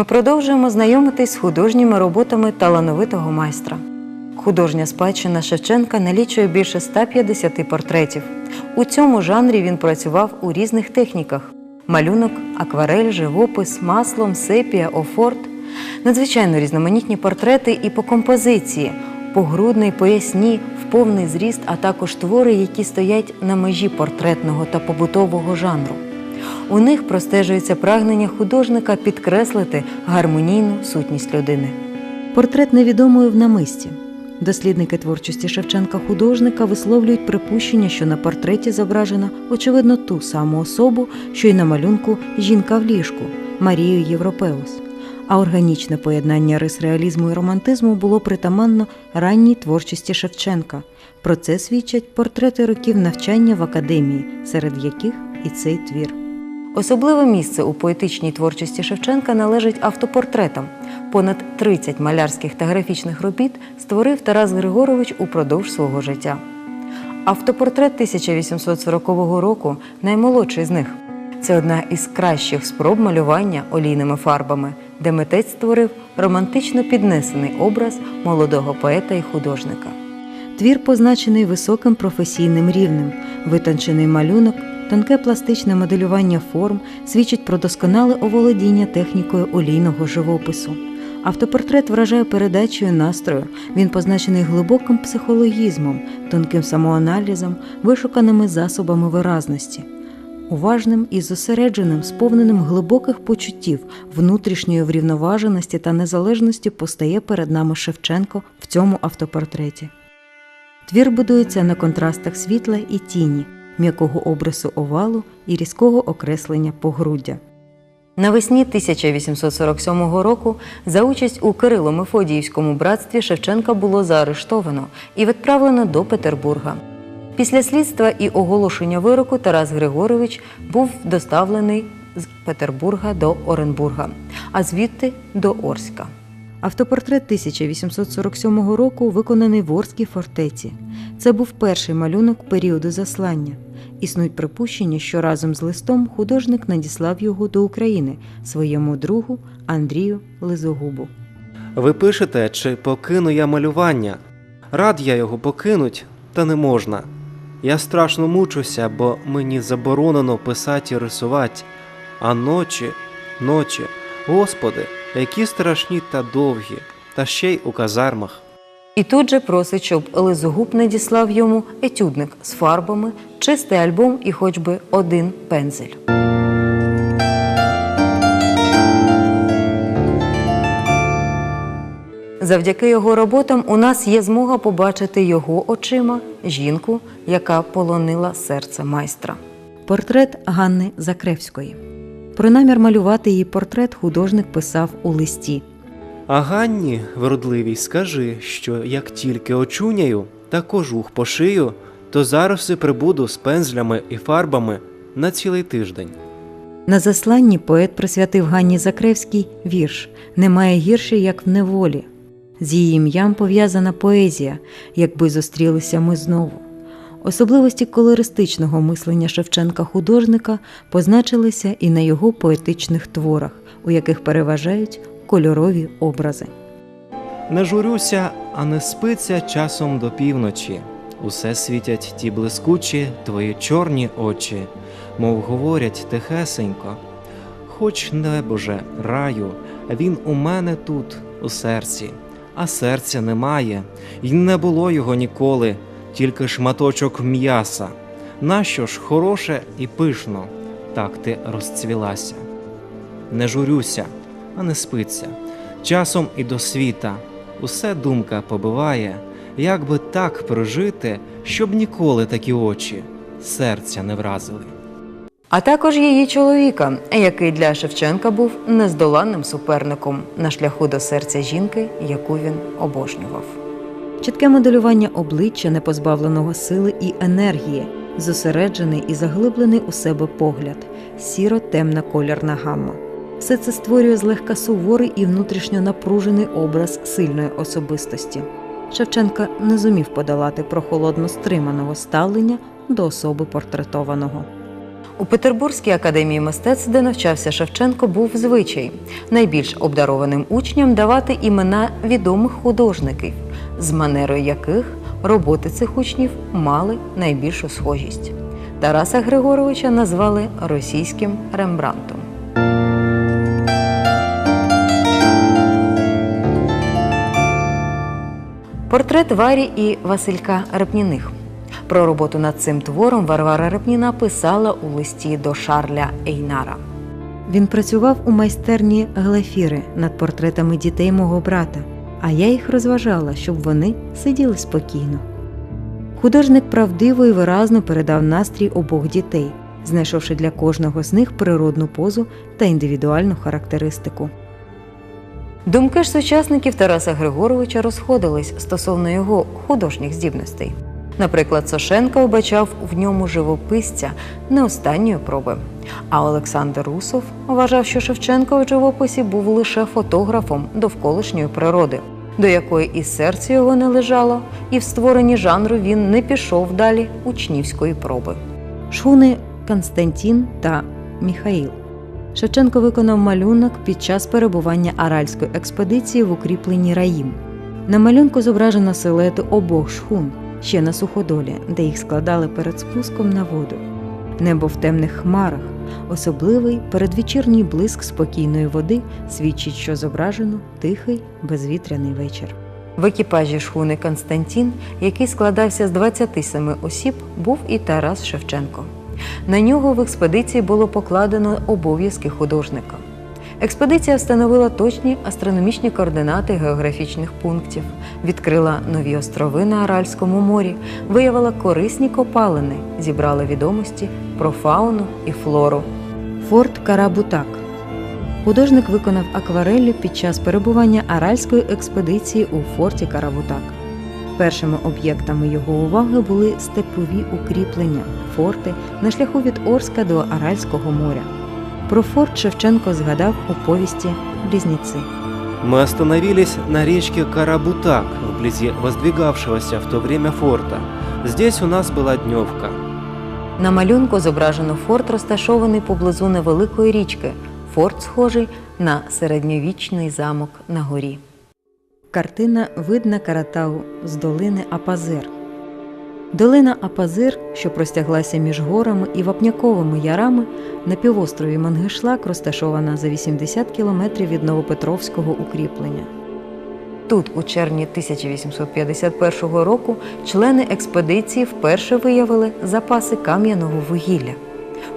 Ми продовжуємо знайомитись з художніми роботами талановитого майстра. Художня спадщина Шевченка налічує більше 150 портретів. У цьому жанрі він працював у різних техніках: малюнок, акварель, живопис, маслом, сепія, офорт. Надзвичайно різноманітні портрети і по композиції, погрудний, поясні, в повний зріст, а також твори, які стоять на межі портретного та побутового жанру. У них простежується прагнення художника підкреслити гармонійну сутність людини. Портрет невідомої в намисті. Дослідники творчості Шевченка художника висловлюють припущення, що на портреті зображена очевидно ту саму особу, що й на малюнку жінка в ліжку Марію Європеус. А органічне поєднання рис реалізму і романтизму було притаманно ранній творчості Шевченка. Про це свідчать портрети років навчання в академії, серед яких і цей твір. Особливе місце у поетичній творчості Шевченка належить автопортретам. Понад 30 малярських та графічних робіт створив Тарас Григорович упродовж свого життя. Автопортрет 1840 року наймолодший з них. Це одна із кращих спроб малювання олійними фарбами, де митець створив романтично піднесений образ молодого поета і художника. Твір позначений високим професійним рівнем, витончений малюнок, тонке пластичне моделювання форм свідчить про досконале оволодіння технікою олійного живопису. Автопортрет вражає передачею настрою. Він позначений глибоким психологізмом, тонким самоаналізом, вишуканими засобами виразності. Уважним і зосередженим, сповненим глибоких почуттів, внутрішньої врівноваженості та незалежності постає перед нами Шевченко в цьому автопортреті. Твір будується на контрастах світла і тіні, м'якого обрису овалу і різкого окреслення погруддя. Навесні 1847 року за участь у Кирило-Мефодіївському братстві Шевченка було заарештовано і відправлено до Петербурга. Після слідства і оголошення вироку Тарас Григорович був доставлений з Петербурга до Оренбурга, а звідти до Орська. Автопортрет 1847 року виконаний в Орській фортеці. Це був перший малюнок періоду заслання. Існують припущення, що разом з листом художник надіслав його до України своєму другу Андрію Лизогубу. Ви пишете, чи покину я малювання? Рад я його покинуть, та не можна. Я страшно мучуся, бо мені заборонено писати і рисувати. А ночі, ночі, Господи, які страшні та довгі, та ще й у казармах. І тут же просить, щоб Лизогуб надіслав йому етюдник з фарбами, чистий альбом і хоч би один пензель. Завдяки його роботам у нас є змога побачити його очима жінку, яка полонила серце майстра. Портрет Ганни Закревської. Про намір малювати її портрет художник писав у листі. А Ганні, вродливій, скажи, що як тільки очуняю та кожух пошию, то зараз і прибуду з пензлями і фарбами на цілий тиждень. На засланні поет присвятив Ганні Закревській вірш Немає гірше, як в неволі. З її ім'ям пов'язана поезія, якби зустрілися ми знову. Особливості колористичного мислення Шевченка художника позначилися і на його поетичних творах, у яких переважають кольорові образи. Не журюся, а не спиться часом до півночі. Усе світять ті блискучі твої чорні очі, мов говорять тихесенько. Хоч небоже, раю, він у мене тут, у серці, а серця немає, й не було його ніколи, тільки шматочок м'яса. Нащо ж хороше і пишно, так ти розцвілася. Не журюся, а не спиться. Часом і до світа усе думка побиває, як би так прожити, щоб ніколи такі очі серця не вразили. А також її чоловіка, який для Шевченка був нездоланним суперником на шляху до серця жінки, яку він обожнював. Чітке моделювання обличчя, не позбавленого сили і енергії, зосереджений і заглиблений у себе погляд, сіро-темна колірна гамма. Все це створює злегка суворий і внутрішньо напружений образ сильної особистості. Шевченка не зумів подолати прохолодно стриманого ставлення до особи портретованого. У Петербурзькій академії мистецтв, де навчався Шевченко, був звичай найбільш обдарованим учням давати імена відомих художників, з манерою яких роботи цих учнів мали найбільшу схожість. Тараса Григоровича назвали російським Рембрантом. Портрет Варі і Василька Репніних. Про роботу над цим твором Варвара Репніна писала у листі до Шарля Ейнара. Він працював у майстерні Глафіри над портретами дітей мого брата, а я їх розважала, щоб вони сиділи спокійно. Художник правдиво і виразно передав настрій обох дітей, знайшовши для кожного з них природну позу та індивідуальну характеристику. Думки ж сучасників Тараса Григоровича розходились стосовно його художніх здібностей. Наприклад, Сошенко вбачав в ньому живописця не останньої проби. А Олександр Русов вважав, що Шевченко в живописі був лише фотографом довколишньої природи, до якої і серце його не лежало, і в створенні жанру він не пішов далі учнівської проби. Шхуни Константін та Міхаїл. Шевченко виконав малюнок під час перебування аральської експедиції в укріпленні Раїм. На малюнку зображено силуети обох шхун, ще на суходолі, де їх складали перед спуском на воду. Небо в темних хмарах, особливий передвечірній блиск спокійної води свідчить, що зображено тихий безвітряний вечір. В екіпажі шхуни Константін, який складався з 27 осіб, був і Тарас Шевченко. На нього в експедиції було покладено обов'язки художника. Експедиція встановила точні астрономічні координати географічних пунктів, відкрила нові острови на Аральському морі, виявила корисні копалини, зібрала відомості про фауну і флору. Форт Карабутак. Художник виконав аквареллю під час перебування аральської експедиції у форті Карабутак. Першими об'єктами його уваги були степові укріплення, форти на шляху від Орська до Аральського моря. Про форт Шевченко згадав у повісті Близнеці. Мы остановились на речке Карабутак, вблизи воздвигавшегося в то время форта. Здесь у нас была дневка. На малюнку зображено форт, розташований поблизу невеликої річки. Форт схожий на середньовічний замок на горі. Картина видна Каратау з долини Апазир. Долина Апазир, що простяглася між горами і вапняковими ярами, на півострові Мангишлак розташована за 80 кілометрів від Новопетровського укріплення. Тут, у червні 1851 року, члени експедиції вперше виявили запаси кам'яного вугілля.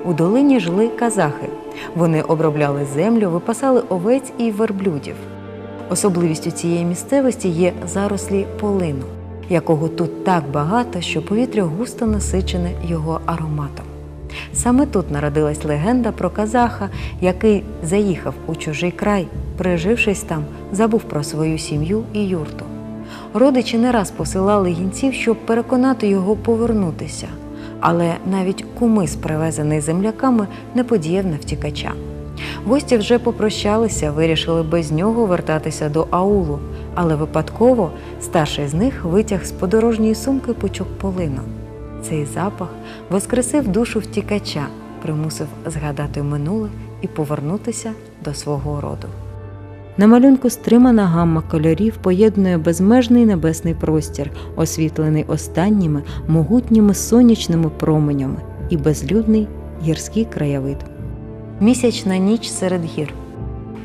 У долині жили казахи. Вони обробляли землю, випасали овець і верблюдів. Особливістю цієї місцевості є зарослі полину, якого тут так багато, що повітря густо насичене його ароматом. Саме тут народилась легенда про казаха, який заїхав у чужий край, прижившись там, забув про свою сім'ю і юрту. Родичі не раз посилали гінців, щоб переконати його повернутися, але навіть кумис, привезений земляками, не подіяв на втікача. Гості вже попрощалися, вирішили без нього вертатися до аулу, але випадково старший з них витяг з подорожньої сумки пучок полину. Цей запах воскресив душу втікача, примусив згадати минуле і повернутися до свого роду. На малюнку стримана гамма кольорів поєднує безмежний небесний простір, освітлений останніми могутніми сонячними променями і безлюдний гірський краєвид. Місячна ніч серед гір.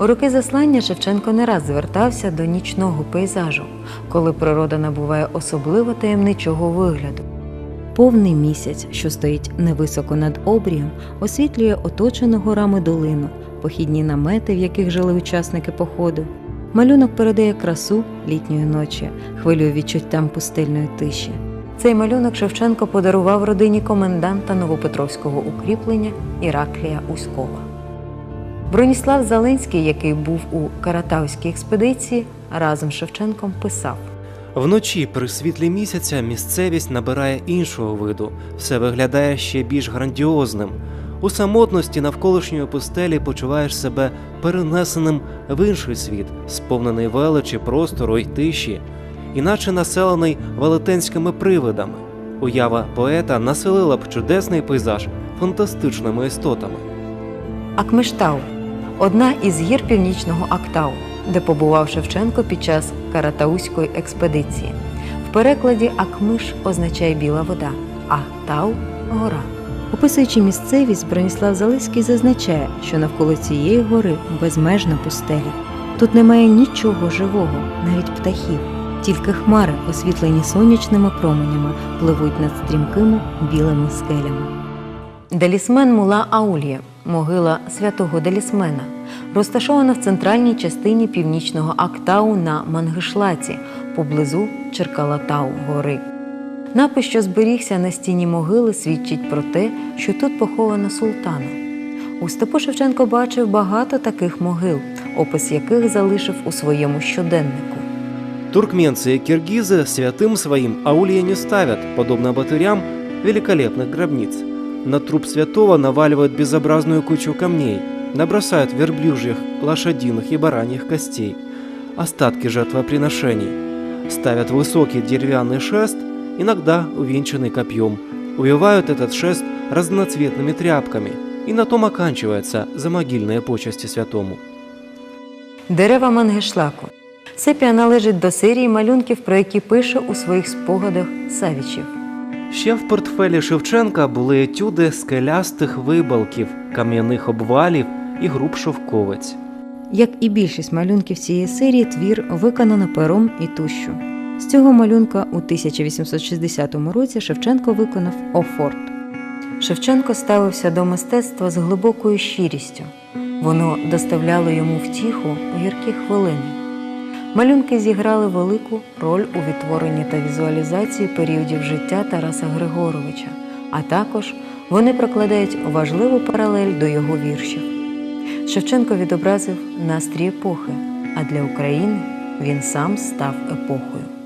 У роки заслання Шевченко не раз звертався до нічного пейзажу, коли природа набуває особливо таємничого вигляду. Повний місяць, що стоїть невисоко над обрієм, освітлює оточену горами долину, похідні намети, в яких жили учасники походу. Малюнок передає красу літньої ночі, хвилює відчуттям пустельної тиші. Цей малюнок Шевченко подарував родині коменданта Новопетровського укріплення Іраклія Уськова. Броніслав Залинський, який був у Каратавській експедиції, разом з Шевченком писав. Вночі при світлі місяця місцевість набирає іншого виду, все виглядає ще більш грандіозним. У самотності навколишньої пустелі почуваєш себе перенесеним в інший світ, сповнений величі, простору й тиші, іначе населений велетенськими привидами. Уява поета населила б чудесний пейзаж фантастичними істотами. Акмештау одна із гір північного Актау, де побував Шевченко під час Каратаузької експедиції. В перекладі Акмиш означає біла вода, а Тау гора. Описуючи місцевість, Броніслав Залиський зазначає, що навколо цієї гори безмежна пустеля. Тут немає нічого живого, навіть птахів, тільки хмари, освітлені сонячними променями, пливуть над стрімкими білими скелями. Делісмен Мула Аулія, могила святого Делісмена, розташована в центральній частині північного Актау на Мангишлаці, поблизу Черкалатау гори. Напис, що зберігся на стіні могили, свідчить про те, що тут поховано султана. У степу Шевченко бачив багато таких могил, опис яких залишив у своєму щоденнику. Туркменцы и киргизы святым своим аулья не ставят, подобно богатырям, великолепных гробниц. На труп святого наваливают безобразную кучу камней, набросают верблюжьих, лошадиных и бараньих костей, остатки жертвоприношений. Ставят высокий деревянный шест, иногда увенчанный копьем, увивают этот шест разноцветными тряпками, и на том оканчивается замогильные почести святому. Дерева Мангишлаку. Сепія належить до серії малюнків, про які пише у своїх спогадах Савічів. Ще в портфелі Шевченка були етюди скелястих вибалків, кам'яних обвалів і груб шовковець. Як і більшість малюнків цієї серії, твір виконано пером і тущу. З цього малюнка у 1860 році Шевченко виконав Офорт. Шевченко ставився до мистецтва з глибокою щирістю. Воно доставляло йому втіху у гіркі хвилини. Малюнки зіграли велику роль у відтворенні та візуалізації періодів життя Тараса Григоровича, а також вони прокладають важливу паралель до його віршів. Шевченко відобразив настрій епохи, а для України він сам став епохою.